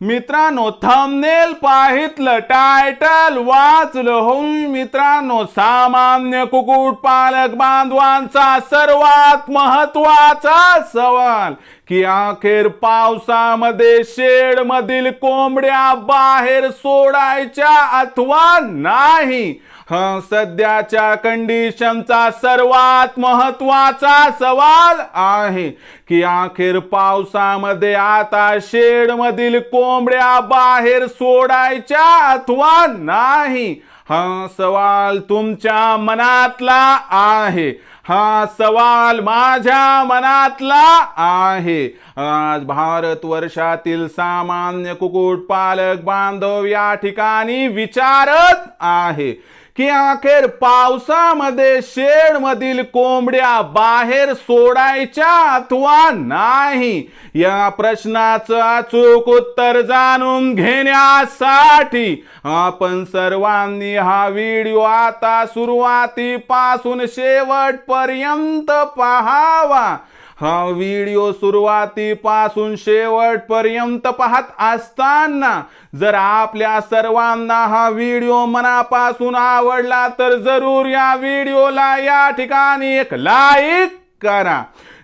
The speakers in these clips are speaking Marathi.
मित्रांनो थंबनेल पाहितलं टायटल वाचलं. हो मित्रांनो सामान्य कुकुट पालक बांधवांचा सर्वात महत्त्वाचा सवाल की अखेर पावसामध्ये शेड मधील कोंबड्या बाहेर सोडायच्या अथवा नाही? सध्याच्या कंडिशनचा सर्वात महत्त्वाचा सवाल आहे की अखेर पावसामध्ये आता शेडमधील कोंबड्या बाहेर सोडायच्या अथवा नाही? हा सवाल तुमच्या मनातला आहे. हा सवाल माझ्या मनातला आहे. आज भारत वर्षातील सामान्य कुक्कुटपालक बांधव या ठिकाणी विचारत आहे. की अखेर पावसामध्ये शेड मधील कोंबड्या बाहेर सोडायच्या अथवा नाही? या प्रश्नाचं अचूक उत्तर जाणून घेण्यासाठी आपण सर्वांनी हा व्हिडिओ आता सुरुवातीपासून शेवटपर्यंत पाहावा. हा व्हिडिओ सुरुवातीपासून शेवटपर्यंत पाहत असताना जर आपल्या सर्वांना हा व्हिडिओ मनापासून आवडला तर जरूर या व्हिडिओला या ठिकाणी एक लाईक करा.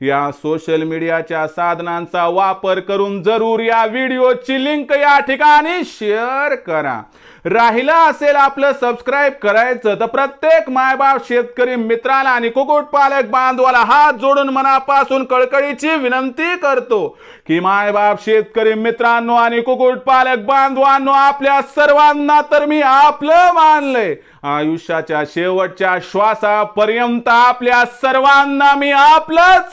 या सोशल मीडियाच्या साधनांचा वापर करून जरूर या व्हिडिओची लिंक या ठिकाणी शेअर करा. राहिलं असेल आपलं सबस्क्राईब करायचं तर प्रत्येक मायबाप शेतकरी मित्राला आणि कुक्कुट पालक बांधवाला हात जोडून मनापासून कळकळीची विनंती करतो की मायबाप शेतकरी मित्रांनो आणि कुक्कुट पालक बांधवांनो आपल्या सर्वांना तर मी आपलं मानलंय. आयुष्याच्या शेवटच्या श्वासापर्यंत आपल्या सर्वांना मी आपलंच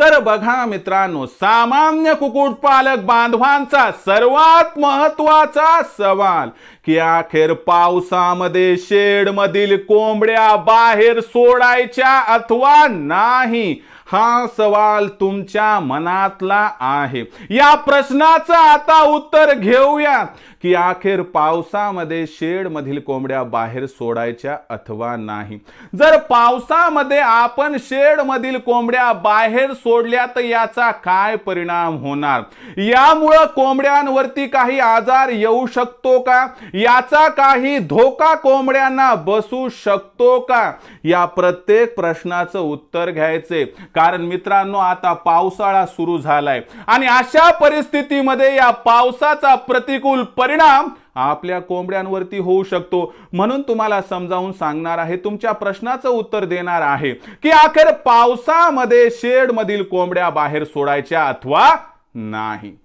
तर बघा मित्रांनो सामान्य कुक्कुटपालक बांधवांचा सर्वात महत्त्वाचा सवाल की अखेर पावसामध्ये शेड मधील कोंबड्या बाहेर सोडायच्या अथवा नाही? हा सवाल तुमच्या मनातला आहे. या प्रश्नाचं आता उत्तर घेऊया की अखेर पावसामध्ये शेड मधील कोंबड्या बाहेर सोडायच्या अथवा नाही. जर पावसामध्ये आपण शेड मधील कोंबड्या बाहेर सोडल्या तर याचा काय परिणाम होणार? यामुळं कोंबड्यांवरती काही आजार येऊ शकतो का? याचा काही धोका कोंबड्यांना बसू शकतो का? या प्रत्येक प्रश्नाचं उत्तर घ्यायचे. कारण मित्रांनो आता पावसाळा सुरू झालाय. आणि अशा परिस्थितीमध्ये या पावसाचा प्रतिकूल परिणाम आपल्या कोंबड्यांवरती होऊ शकतो. म्हणून तुम्हाला समजावून सांगणार आहे तुमच्या प्रश्नाचं उत्तर देणार आहे की अखेर पावसामध्ये शेड मधील कोंबड्या बाहेर सोडायच्या अथवा नाही.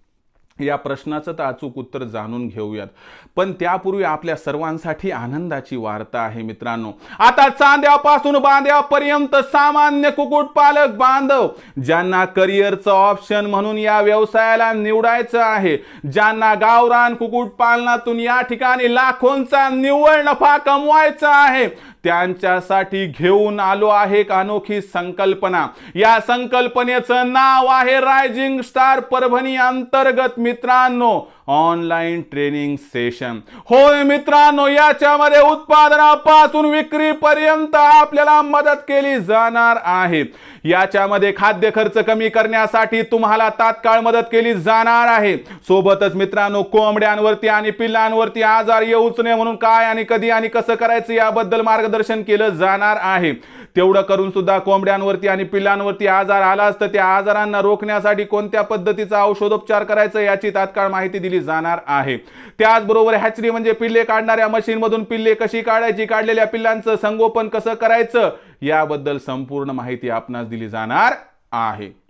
या प्रश्नाचं तर अचूक उत्तर जाणून घेऊयात. पण त्यापूर्वी आपल्या सर्वांसाठी आनंदाची वार्ता आहे मित्रांनो. आता चांद्यापासून बांध्यापर्यंत सामान्य कुक्कुटपालक बांधव ज्यांना करिअरचं ऑप्शन म्हणून या व्यवसायाला निवडायचं आहे ज्यांना गावरान कुक्कुटपालनातून या ठिकाणी लाखोंचा निव्वळ नफा कमवायचा आहे त्यांच्यासाठी घेऊन आलो आहे एक अनोखी संकल्पना. या संकल्पनेचं नाव आहे रायझिंग स्टार परभणी अंतर्गत मित्रांनो. Online training session. होय मित्रांनो याच्यामध्ये उत्पादनापासून विक्रीपर्यंत आपल्याला मदत केली जाणार आहे. याच्यामध्ये खाद्य खर्च कमी करण्यासाठी तुम्हाला तात्काळ मदत केली जाणार आहे. सोबतच मित्रांनो कोंबड्यांवरती आणि पिल्लांवरती आजार येऊच नये म्हणून काय आणि कधी आणि कसं करायचं याबद्दल मार्गदर्शन केलं जाणार आहे. तेवढं करून सुद्धा कोंबड्यांवरती आणि पिल्लांवरती आजार आलाच तर त्या आजारांना रोखण्यासाठी कोणत्या पद्धतीचा औषधोपचार करायचा याची तात्काळ माहिती दिली जाणार आहे. त्याचबरोबर हॅचरी म्हणजे पिल्ले काढणाऱ्या मशीनमधून पिल्ले कशी काढायची? काढलेल्या पिल्लांचं संगोपन कसं करायचं? याबद्दल संपूर्ण माहिती आपणास दिली जाणार आहे.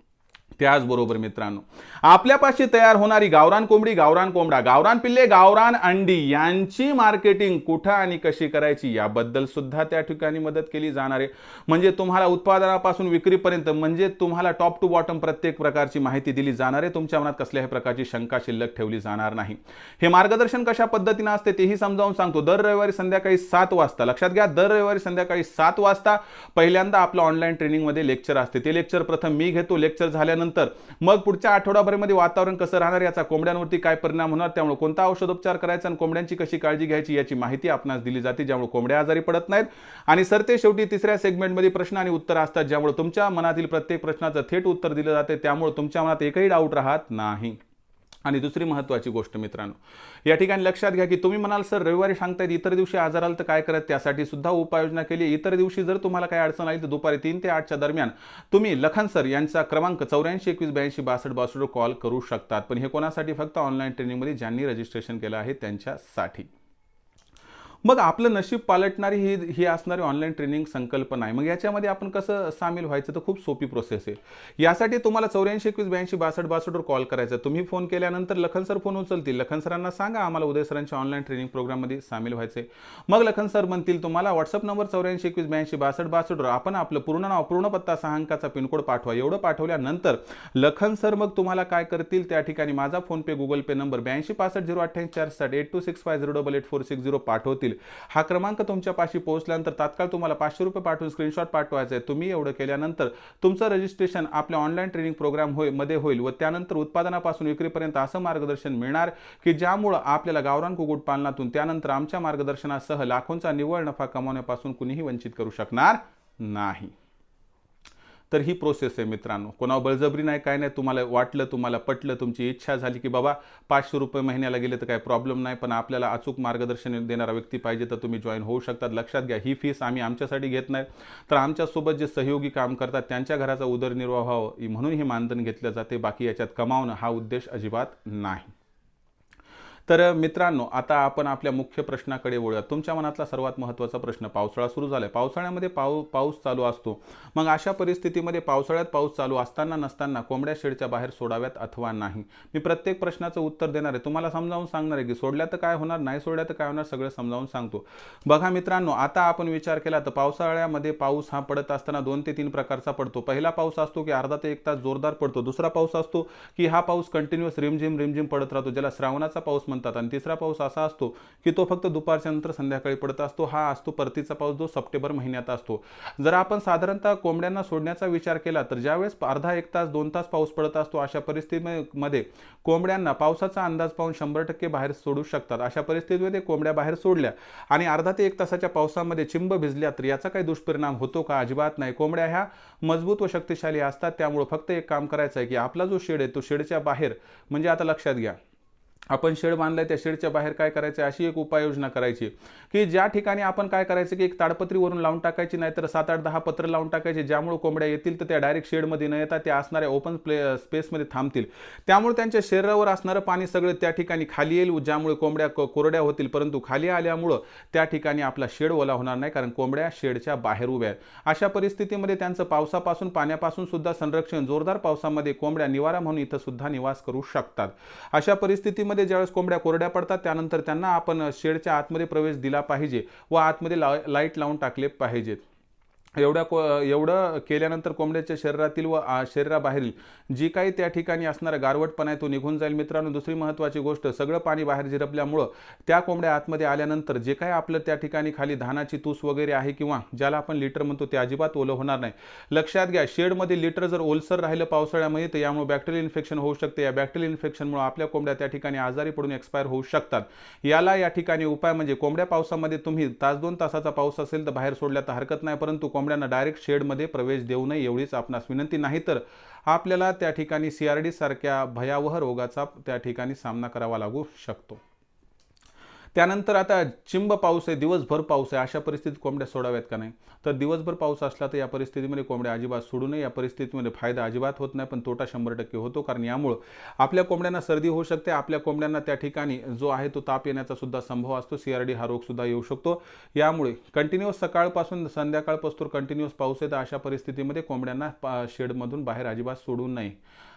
त्याचबरोबर मित्रांनो आपल्यापाशी तयार होणारी गावरान कोंबडी गावरान कोंबडा गावरान पिल्ले गावरान अंडी यांची मार्केटिंग कुठं आणि कशी करायची याबद्दल सुद्धा त्या ठिकाणी मदत केली जाणार आहे. म्हणजे तुम्हाला उत्पादनापासून विक्रीपर्यंत म्हणजे तुम्हाला टॉप टू बॉटम प्रत्येक प्रकारची माहिती दिली जाणार आहे. तुमच्या मनात कसल्याही प्रकारची शंका शिल्लक ठेवली जाणार नाही. हे मार्गदर्शन कशा पद्धतीनं असते तेही समजावून सांगतो. दर रविवारी संध्याकाळी सात वाजता लक्षात घ्या दर रविवारी संध्याकाळी सात वाजता पहिल्यांदा आपलं ऑनलाईन ट्रेनिंगमध्ये लेक्चर असते. ते लेक्चर प्रथम मी घेतो. लेक्चर झाल्यानंतर मग पुढच्या आठवडाभरामध्ये वातावरण कसं राहणार याचा कोंबड्यांवरती काय परिणाम होणार त्यामुळे कोणता औषधोपचार करायचा आणि कोंबड्यांची कशी काळजी घ्यायची याची माहिती आपणास दिली जाते ज्यामुळे कोंबड्या आजारी पडत नाहीत. आणि सरते शेवटी तिसऱ्या सेगमेंटमध्ये प्रश्न आणि उत्तर असतात ज्यामुळे तुमच्या मनातील प्रत्येक प्रश्नाचं थेट उत्तर दिलं जाते त्यामुळे तुमच्या मनात एकही डाऊट राहत नाही. आणि दुसरी महत्त्वाची गोष्ट मित्रांनो या ठिकाणी लक्षात घ्या की तुम्ही म्हणाल सर रविवारी सांगतायत इतर दिवशी आजाराल तर काय करत? त्यासाठी सुद्धा उपाययोजना केली इतर दिवशी जर तुम्हाला काही अडचण आली तर दुपारी तीन ते आठच्या दरम्यान तुम्ही लखन सर यांचा क्रमांक चौऱ्याऐंशी एकवीस ब्याऐंशी बासष्ट बासष्ट कॉल करू शकतात. पण हे कोणासाठी? फक्त ऑनलाईन ट्रेनिंगमध्ये ज्यांनी रजिस्ट्रेशन केलं आहे त्यांच्यासाठी. मग आपलं नशीब पालटणारी ही ही असणारी ऑनलाईन ट्रेनिंग संकल्पना आहे. मग याच्यामध्ये आपण कसं सामील व्हायचं? तर खूप सोपी प्रोसेस आहे. यासाठी तुम्हाला चौऱ्याऐंशी एकवीस ब्याऐंशी बासष्ट बासष्टवर कॉल करायचा. तुम्ही फोन केल्यानंतर लखन सर फोन उचलतील. लखन सरांना सांगा आम्हाला उदय सरांच्या ऑनलाईन ट्रेनिंग प्रोग्राममध्ये सामील व्हायचे मग लखन सर म्हणतील तुम्हाला व्हॉट्सअप नंबर चौऱ्याऐंशी एकवीस ब्याऐंशी बासष्ट बासष्टवर आपण आपलं पूर्ण नाव पूर्ण पत्ता सहा अंकाचा पिनकोड पाठवा. एवढं पाठवल्यानंतर लखन सर मग तुम्हाला काय करतील? त्या ठिकाणी माझा फोनपे गुगल पे नंबर ब्याऐंशी पासष्ट झिरो अठ्ठ्याऐंशी चार साठ eight two six five zero double eight four six zero पाठवतील. हा क्रमांक तुमच्या पाशी पोहोचल्यानंतर तात्काळ तुम्हाला पाचशे रुपये पाठवून स्क्रीनशॉट पाठवायचा आहे. तुम्ही एवढं केल्यानंतर तुमचं रजिस्ट्रेशन आपल्या ऑनलाईन ट्रेनिंग प्रोग्राम होयमध्ये होईल व त्यानंतर उत्पादनापासून विक्रीपर्यंत असं मार्गदर्शन मिळणार की ज्यामुळं आपल्याला गावरान कुक्कुटपालनातून त्यानंतर आमच्या मार्गदर्शनासह लाखोंचा निव्वळ नफा कमावण्यापासून कुणीही वंचित करू शकणार नाही. तर ही प्रोसेस आहे मित्रांनो. कोणावर बळजबरी नाही काय नाही तुम्हाला वाटलं तुम्हाला पटलं तुमची इच्छा झाली की बाबा पाचशे रुपये महिन्याला गेले तर काही प्रॉब्लेम नाही पण आपल्याला अचूक मार्गदर्शन देणारा व्यक्ती पाहिजे तर तुम्ही जॉईन होऊ शकतात. लक्षात घ्या ही फीस आम्ही आमच्यासाठी घेत नाही. तर आमच्यासोबत जे सहयोगी काम करतात त्यांच्या घराचा उदरनिर्वाह व्हावं म्हणून हे मानधन घेतलं जाते. बाकी याच्यात कमावणं हा उद्देश अजिबात नाही. तर मित्रांनो आता आपण आपल्या मुख्य प्रश्नाकडे वळूया तुमच्या मनातला सर्वात महत्त्वाचा प्रश्न पावसाळा सुरू झाला आहे पावसाळ्यामध्ये पाऊ पाऊस चालू असतो. मग अशा परिस्थितीमध्ये पावसाळ्यात पाऊस चालू असताना नसताना कोंबड्या शेडच्या बाहेर सोडाव्यात अथवा नाही? मी प्रत्येक प्रश्नाचं उत्तर देणार आहे. तुम्हाला समजावून सांगणार आहे की सोडल्या तर काय होणार नाही सोडल्या तर काय होणार सगळं समजावून सांगतो. बघा मित्रांनो आता आपण विचार केला तर पावसाळ्यामध्ये पाऊस हा पडत असताना दोन ते तीन प्रकारचा पडतो. पहिला पाऊस असतो की अर्धा ते एक तास जोरदार पडतो. दुसरा पाऊस असतो की हा पाऊस कंटिन्युअस रिमझिम रिमझिम पडत राहतो ज्याला श्रावणाचा पाऊस म्हणतात. आणि तिसरा पाऊस असा असतो की तो फक्त दुपारच्या नंतर संध्याकाळी पडत असतो. हा असतो परतीचा पाऊस जो सप्टेंबर महिन्यात असतो. जर आपण साधारणतः कोंबड्यांना सोडण्याचा विचार केला तर ज्यावेळेस अर्धा एक तास दोन तास पाऊस पडत असतो अशा परिस्थितीमध्ये कोंबड्यांना पावसाचा अंदाज पाहून शंभर टक्के बाहेर सोडू शकतात. अशा परिस्थितीमध्ये कोंबड्या बाहेर सोडल्या आणि अर्धा ते एक तासाच्या पावसामध्ये चिंब भिजल्या तर याचा काही दुष्परिणाम होतो का? अजिबात नाही. कोंबड्या ह्या मजबूत व शक्तिशाली असतात. त्यामुळे फक्त एक काम करायचं आहे की आपला जो शेड आहे तो शेडच्या बाहेर म्हणजे आता लक्षात घ्या. आपण शेड बांधलाय त्या शेडच्या बाहेर काय करायचं अशी एक उपाययोजना करायची. की ज्या ठिकाणी आपण काय करायचं की एक ताडपत्रीवरून लावून टाकायची नाही तर सात आठ दहा पत्र लावून टाकायचे ज्यामुळे कोंबड्या येतील तर त्या डायरेक्ट शेडमध्ये न येता त्या असणाऱ्या ओपन प्ले स्पेसमध्ये थांबतील. त्यामुळे त्यांच्या शरीरावर असणारं पाणी सगळं त्या ठिकाणी खाली येईल ज्यामुळे कोंबड्या कोरड्या होतील परंतु खाली आल्यामुळं त्या ठिकाणी आपला शेड ओला होणार नाही कारण कोंबड्या शेडच्या बाहेर उभ्या आहेत. अशा परिस्थितीमध्ये त्यांचं पावसापासून पाण्यापासून सुद्धा संरक्षण जोरदार पावसामध्ये कोंबड्या निवारा म्हणून इथं सुद्धा निवास करू शकतात. अशा परिस्थितीमध्ये मध्ये ज्यावेळेस कोंबड्या कोरड्या पडतात त्यानंतर त्यांना आपण शेडच्या आतमध्ये प्रवेश दिला पाहिजे व आतमध्ये ला लाइट लावून टाकले पाहिजेत. एवढ्या को एवढं केल्यानंतर कोंबड्याच्या शरीरातील व शरीराबाहेरील जी काही त्या ठिकाणी असणारा गारवटपणा आहे तो निघून जाईल. मित्रांनो दुसरी महत्त्वाची गोष्ट सगळं पाणी बाहेर झिरपल्यामुळं त्या कोंबड्या आतमध्ये आल्यानंतर जे काही आपलं त्या ठिकाणी खाली धानाची तूस वगैरे आहे किंवा ज्याला आपण लिटर म्हणतो ते अजिबात ओलं होणार नाही. लक्षात घ्या शेडमध्ये लिटर जर ओलसर राहिलं पावसाळ्यामध्ये तर यामुळे बॅक्टेरियल इन्फेक्शन होऊ शकते. या बॅक्टेरियल इन्फेक्शनमुळे आपल्या कोंबड्या त्या ठिकाणी आजारी पडून एक्सपायर होऊ शकतात. याला या ठिकाणी उपाय म्हणजे कोंबड्या पावसामध्ये तुम्ही तास दोन तासाचा पाऊस असेल तर बाहेर सोडल्या तर हरकत नाही परंतु कोंबड्यांना डायरेक्ट शेडमध्ये प्रवेश देऊ नये एवढीच आपणास विनंती. नाही तर आपल्याला त्या ठिकाणी सी आर डी सारख्या भयावह रोगाचा त्या ठिकाणी सामना करावा लागू शकतो. त्यानंतर आता चिंब पाऊस आहे दिवसभर पाऊस आहे. अशा परिस्थितीत कोंबड्या सोडाव्यात का नाही? तर दिवसभर पाऊस असला तर या परिस्थितीमध्ये कोंबड्या अजिबात सोडू नये. या परिस्थितीमध्ये फायदा अजिबात होत नाही पण तोटा शंभर टक्के होतो. कारण यामुळं आपल्या कोंबड्यांना सर्दी होऊ शकते. आपल्या कोंबड्यांना त्या ठिकाणी जो आहे तो ताप येण्याचा सुद्धा संभव असतो. सी आर डी हा रोग सुद्धा येऊ शकतो. यामुळे कंटिन्युअस सकाळपासून संध्याकाळपासून कंटिन्युअस पाऊस आहे तर अशा परिस्थितीमध्ये कोंबड्यांना शेडमधून बाहेर अजिबात सोडू नये.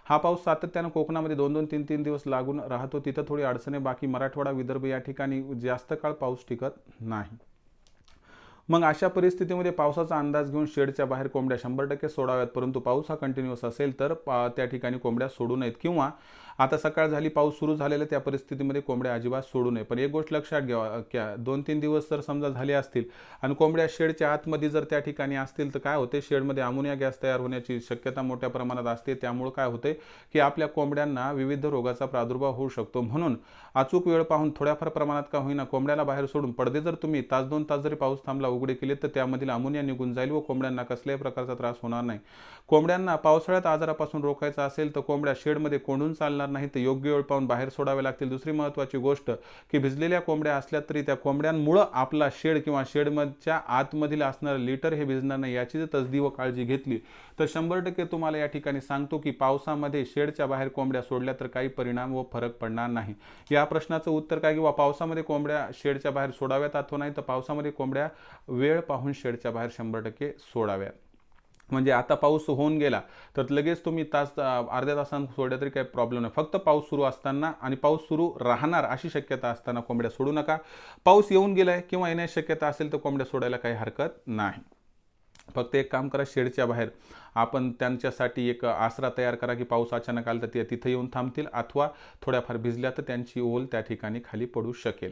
हा पाऊस सातत्यानं कोकणामध्ये दोन दोन तीन तीन दिवस लागून राहतो. तिथं थोडी अडचणे बाकी. मराठवाडा विदर्भ या ठिकाणी जास्त काळ पाऊस टिकत नाही. मग अशा परिस्थितीमध्ये पावसाचा अंदाज घेऊन शेडच्या बाहेर कोंबड्या शंभर टक्के सोडाव्यात परंतु पाऊस हा कंटिन्युअस असेल तर त्या ठिकाणी कोंबड्या सोडू नयेत. किंवा आता सकाळ झाली पाऊस सुरू झालेला त्या परिस्थितीमध्ये कोंबड्या अजिबात सोडू नये. पण एक गोष्ट लक्षात घ्यावा क्या दोन तीन दिवस जर समजा झाले असतील आणि कोंबड्या शेडच्या आतमध्ये जर त्या ठिकाणी असतील तर काय होते? शेडमध्ये अमोनिया गॅस तयार होण्याची शक्यता मोठ्या प्रमाणात असते. त्यामुळे काय होते की आपल्या कोंबड्यांना विविध रोगाचा प्रादुर्भाव होऊ शकतो. म्हणून अचूक वेळ पाहून थोड्याफार प्रमाणात का होईना कोंबड्याला बाहेर सोडून पडदे जर तुम्ही तास दोन तास जरी पाऊस थांबला उघडे केले तर त्यामधील अमोनिया निघून जाईल व कोंबड्यांना कसल्याही प्रकारचा त्रास होणार नाही. कोंबड्यांना पावसाळ्यात आजारापासून रोखायचा असेल तर कोंबड्या शेडमध्ये कोंडून चालणार नाही तर योग्य वेळ पाहून बाहेर सोडावे लागतील. दुसरी महत्त्वाची गोष्ट की भिजलेल्या कोंबड्या असल्या तरी त्या कोंबड्यांमुळं आपला शेड किंवा शेडमधच्या आतमधील असणारं लिटर हे भिजणार नाही याची जर तसदी व काळजी घेतली. तर शंभर टक्के तुम्हाला या ठिकाणी सांगतो की पावसामध्ये शेडच्या बाहेर कोंबड्या सोडल्या तर काही परिणाम व फरक पडणार नाही. या प्रश्नाचं उत्तर काय? किंवा पावसामध्ये कोंबड्या शेडच्या बाहेर सोडाव्यात अथवा नाही? तर पावसामध्ये कोंबड्या वेळ पाहून शेडच्या बाहेर शंभर टक्के सोडाव्या. म्हणजे आता पाऊस होऊन गेला तर लगेच तुम्ही तास अर्ध्या तासांत सोडल्या तरी काही प्रॉब्लेम नाही. फक्त पाऊस सुरू असताना आणि पाऊस सुरू राहणार अशी शक्यता असताना कोंबड्या सोडू नका. पाऊस येऊन गेला आहे किंवा येण्याची शक्यता असेल तर कोंबड्या सोडायला काही हरकत नाही. फक्त एक काम करा शेडच्या बाहेर आपण त्यांच्यासाठी एक आसरा तयार करा की पाऊस अचानक आला तर ते तिथे येऊन थांबतील अथवा थोड्याफार भिजल्या तर त्यांची ओल त्या ठिकाणी खाली पडू शकेल.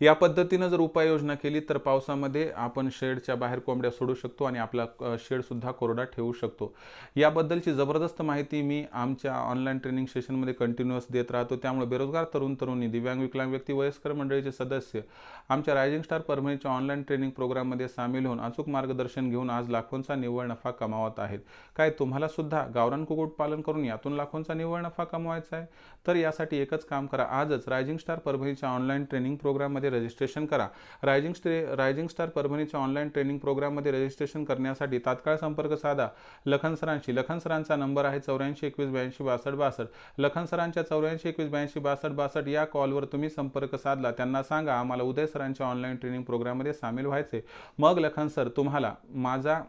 या पद्धतीनं जर उपाययोजना केली तर पावसामध्ये आपण शेडच्या बाहेर कोंबड्या सोडू शकतो आणि आपला शेडसुद्धा कोरडा ठेवू शकतो. याबद्दलची जबरदस्त माहिती मी आमच्या ऑनलाईन ट्रेनिंग सेशनमध्ये कंटिन्युअस देत राहतो. त्यामुळे बेरोजगार तरुण तरुणी दिव्यांग विकलांग व्यक्ती वयस्कर मंडळीचे सदस्य आमच्या रायझिंग स्टार परभणीच्या ऑनलाईन ट्रेनिंग प्रोग्राममध्ये सामील होऊन अचूक मार्गदर्शन घेऊन आज लाखोंचा निव्वळ नफा कमावत आहेत. काय तुम्हाला सुद्धा गावरान कुक्कुटपालन करून यातून लाखोंचा निव्वळ नफा कमवायचा आहे? तर यासाठी एकच काम करा. आजच रायझिंग स्टार परभणीच्या ऑनलाईन ट्रेनिंग प्रोग्राममध्ये रजिस्ट्रेशन करा. रायझिंग स्टे रायझिंग स्टार परभणीच्या ऑनलाईन ट्रेनिंग प्रोग्राममध्ये रजिस्ट्रेशन करण्यासाठी तात्काळ संपर्क साधा. लखन सरांशी. लखन सरांचा नंबर आहे चौऱ्याऐंशी एकवीस ब्याऐंशी बासष्ट बासष्ट. लखन सरांच्या चौऱ्याऐंशी एकवीस ब्याऐंशी बासष्ट बासष्ट या कॉलवर तुम्ही संपर्क साधला. त्यांना सांगा आम्हाला उदय सरांच्या ऑनलाईन ट्रेनिंग प्रोग्राममध्ये सामील व्हायचे मग लखन सर तुम्हाला माझा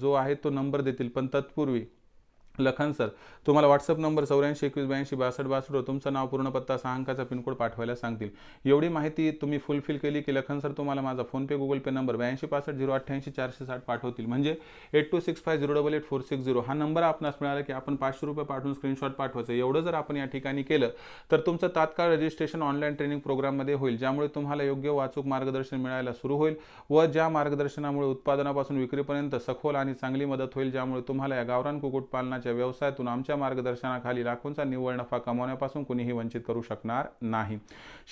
जो आहे तो नंबर देतील पण तत्पूर्वी लखन सर तुम्हाला व्हॉट्सअप नंबर चौऱ्याऐंशी एकवीस ब्याऐंशी बासष्ट बासष्ट तुमचं नाव पूर्ण पत्ता सहा अंकाचा पिनकोड पाठवायला सांगतील. एवढी माहिती तुम्ही फुलफिल केली की लखन सर तुम्हाला माझा फोनपे गुगल पे नंबर ब्याऐंशी पासष्ट झिरो अठ्ठ्याऐंशी चारशे साठ पाठवतील. म्हणजे eight two six five zero double eight four six zero हा नंबर आपणास मिळाला की आपण पाचशे रुपये पाठवून स्क्रीनशॉट पाठवायचं. एवढं जर आपण या ठिकाणी केलं तर तुमचं तात्काळ रजिस्ट्रेशन ऑनलाईन ट्रेनिंग प्रोग्राममध्ये होईल ज्यामुळे तुम्हाला योग्य वाचूक मार्गदर्शन मिळायला सुरू होईल व ज्या मार्गदर्शनामुळे उत्पादनापासून विक्रीपर्यंत सखोल आणि चांगली मदत होईल ज्यामुळे तुम्हाला या गावरान कुक्कुटपालनाच्या व्यवसायातून आमच्या मार्गदर्शनाखाली लाखोंचा निव्वळ नफा कमावण्यापासून कुणीही वंचित करू शकणार नाही.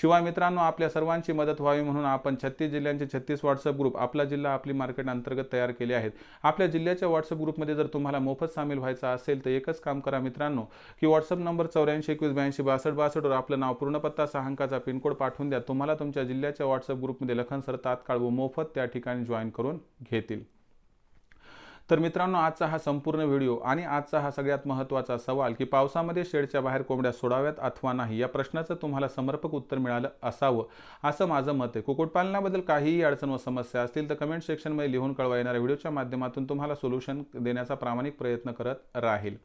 शिवाय मित्रांनो आपल्या सर्वांची मदत व्हावी म्हणून आपण छत्तीस जिल्ह्यांचे छत्तीस व्हॉट्सअप ग्रुप आपला जिल्हा आपली मार्केट अंतर्गत तयार केले आहेत. आपल्या जिल्ह्याच्या व्हॉट्सअप ग्रुपमध्ये जर तुम्हाला मोफत सामील व्हायचा असेल तर एकच काम करा मित्रांनो की व्हॉट्सअप नंबर चौऱ्याऐंशी एकवीस ब्याऐंशी बासष्ट बासष्टवर आपलं नाव पूर्णपत्ता सहा अंकाचा पिनकोड पाठवून द्या. तुम्हाला तुमच्या जिल्ह्याच्या व्हॉट्सअप ग्रुपमध्ये लखन सर तात्काळ व मोफत त्या ठिकाणी जॉईन करून घेतील. तर मित्रांनो आजचा हा संपूर्ण व्हिडिओ आणि आजचा हा सगळ्यात महत्त्वाचा सवाल की पावसामध्ये शेडच्या बाहेर कोंबड्या सोडाव्यात अथवा नाही या प्रश्नाचं तुम्हाला समर्पक उत्तर मिळालं असावं असं माझं मत आहे. कुक्कुटपालनाबद्दल काहीही अडचण व समस्या असतील तर कमेंट सेक्शनमध्ये लिहून कळवा. येणाऱ्या व्हिडिओच्या माध्यमातून तुम्हाला सोल्युशन देण्याचा प्रामाणिक प्रयत्न करत राहील.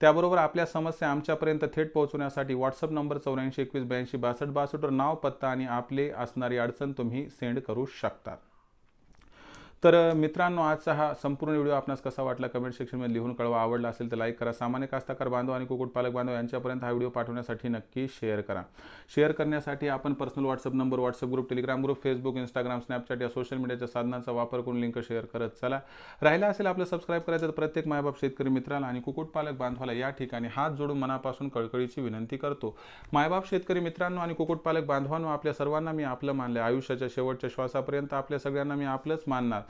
त्याबरोबर आपल्या समस्या आमच्यापर्यंत थेट पोहोचवण्यासाठी व्हॉट्सअप नंबर चौऱ्याऐंशी एकवीस ब्याऐंशी बासष्ट बासष्टवर नाव पत्ता आणि आपले असणारी अडचण तुम्ही सेंड करू शकता. तर मित्रांनो आजचा हा संपूर्ण व्हिडिओ आपणास कसा वाटला कमेंट सेक्शनमध्ये लिहून कळवा. आवडला असेल तर लाईक करा. सामान्य कास्ताकार बांधव आणि कुक्कुटपालक बांधव यांच्यापर्यंत हा व्हिडिओ पाठवण्यासाठी नक्की शेअर करा. शेअर करण्यासाठी आपण personal WhatsApp number WhatsApp group Telegram group Facebook Instagram Snapchat या सोशल मीडियाच्या साधनांचा वापर करून लिंक शेअर करत चला. राहिला असेल आपलं सबस्क्राईब करायचं तर प्रत्येक मायबाप शेतकरी मित्राला आणि कुक्कुटपालक बांधवाला या ठिकाणी हात जोडून मनापासून कळकळीची विनंती करतो. मायबाप शेतकरी मित्रांनो आणि कुक्कुटपालक बांधवांनो आपल्या सर्वांना मी आपलं मानले आयुष्याच्या शेवटच्या श्वासापर्यंत आपल्या सगळ्यांना मी आपलंच मानणार.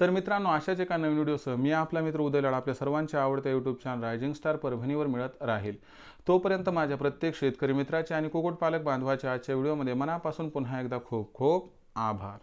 तर मित्रांनो अशाच एका नवीन व्हिडिओसह मी आपला मित्र उदय लाड आपल्या सर्वांच्या आवडत्या यूट्यूब चॅनल रायझिंग स्टार परभणीवर मिळत राहील. तोपर्यंत माझ्या प्रत्येक शेतकरी मित्राचे आणि कुक्कुटपालक बांधवाच्या आजच्या व्हिडिओमध्ये मनापासून पुन्हा एकदा खूप खूप आभार.